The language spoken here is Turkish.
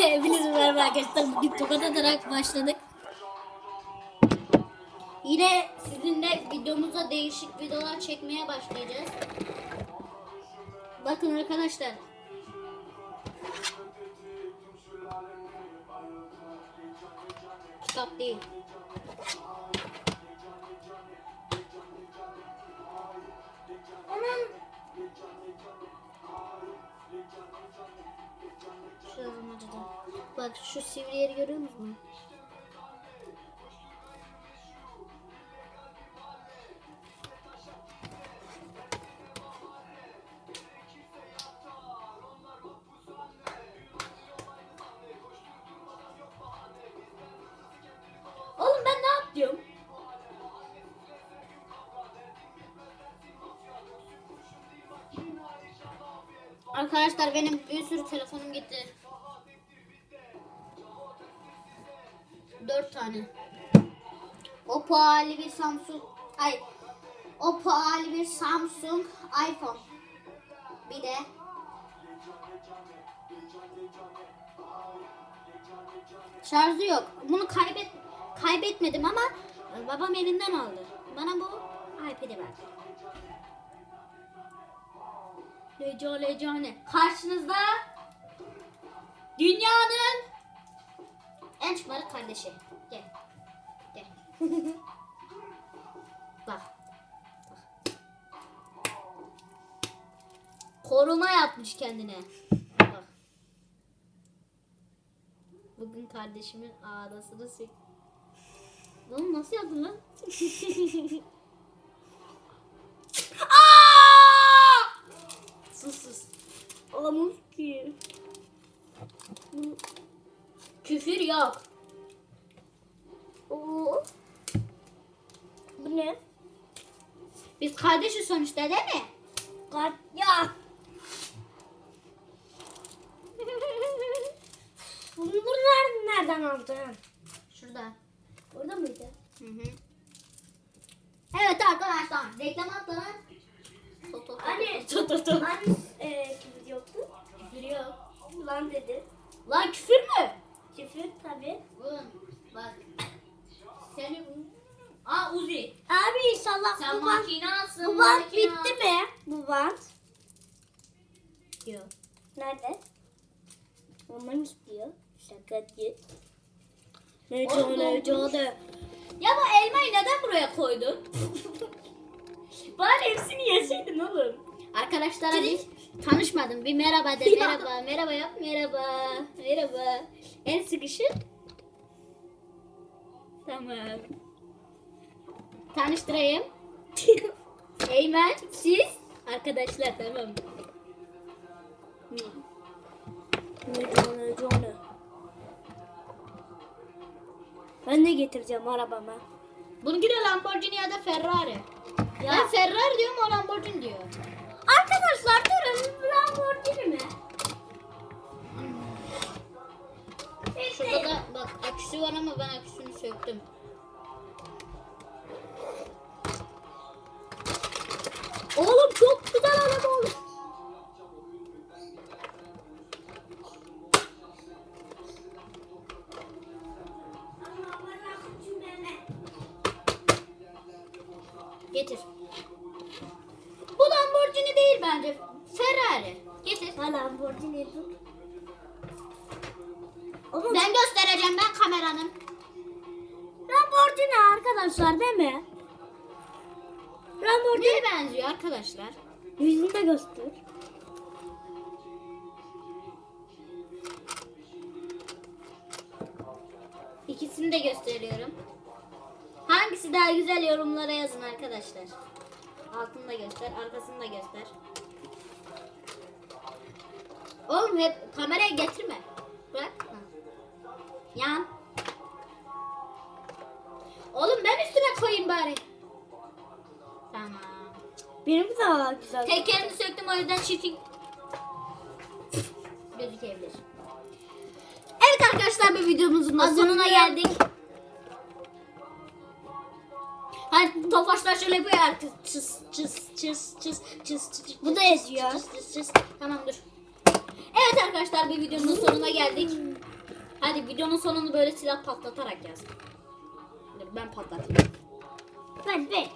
Hepinize merhaba arkadaşlar. Bugün tokat atarak başladık. Yine sizinle videomuza değişik videolar çekmeye başlayacağız. Bakın arkadaşlar. Kitap değil. Hemen Şuranın acıdı. Bak şu sivri yeri görüyor musun? Oğlum ben ne yapıyorum? Arkadaşlar benim bir sürü telefonum gitti. Dört tane. Oppo hali bir Samsung. Ay. Oppo hali bir Samsung iPhone. Bir de şarjı yok. Bunu kaybet kaybetmedim ama babam elinden aldı. Bana bu iPad'i verdi. Lecane lecane. Karşınızda dünyanın en şımarık kardeşi. Gel. Gel. Bak. Bak. Koruma yapmış kendine. Bak. Bugün kardeşimin ağlasını sük. Oğlum nasıl yaptın lan? Sus sus. Olamaz ki. Küfür yok. Oo. Bu ne? Biz kardeşiz sonuçta değil mi? Kar ya. Bunu nereden, nereden aldın? Şurada. Orada mıydı? Hı hı. Evet arkadaşlar reklam atlanan To- to- to- Anne. to- to- to. Hani e, küfür yoktu? Küfür yok. Ulan dedi. Lan küfür mü? Küfür tabi. Oğlum bak. Seni Aa Uzi. İnşallah Sen bu bant, makinasın. bu bant makina. bitti mi? Bu bant. Yok. Nerede? Olmam istiyor. Şaka. Ne Oğlum, canı dolmuş. canı. Ya bu elmayı neden buraya koydun? Bari hepsini yeseydin oğlum. Arkadaşlara bir tanışmadım. Bir merhaba de Ya. merhaba. Merhaba yap merhaba. Merhaba. El sıkışık. Tamam. Tanıştırayım. Eymen siz arkadaşlar tamam. canı. Ben de getireceğim arabama. Bununki de Lamborghini ya da Ferrari. Ya. Ben Ferrari diyorum o Lamborghini diyor. Arkadaşlar durun. Lamborghini mi? Şurada da bak aküsü var ama ben aküsünü söktüm. Çok güzel araba oldu. Getir. Bu Lamborghini değil bence. Ferrari. Getir. Ha Lamborghini. Oğlum Ben göstereceğim ben kameranın. Lamborghini arkadaşlar değil mi? Lamborghini Neye benziyor arkadaşlar? yüzünü de göster. İkisini de gösteriyorum. Hangisi daha güzel yorumlara yazın arkadaşlar. Altını da göster, arkasını da göster. Oğlum hep kameraya getirme. Bırak. Yan. Oğlum ben üstüne koyayım bari. Tamam. Benim daha güzel. Tekerini söktüm o yüzden çirkin gözükebilir. Evet arkadaşlar bir videomuzun da sonuna geldik. Hani tofaşlar şöyle yapıyor ya. Çıs çıs çıs çıs çıs çıs. Bu da yazıyor. çıs, çıs, çıs. Tamam dur. Evet arkadaşlar bir videonun sonuna geldik. Hadi videonun sonunu böyle silah patlatarak yaz. Dur ben patlatayım. Ben ben.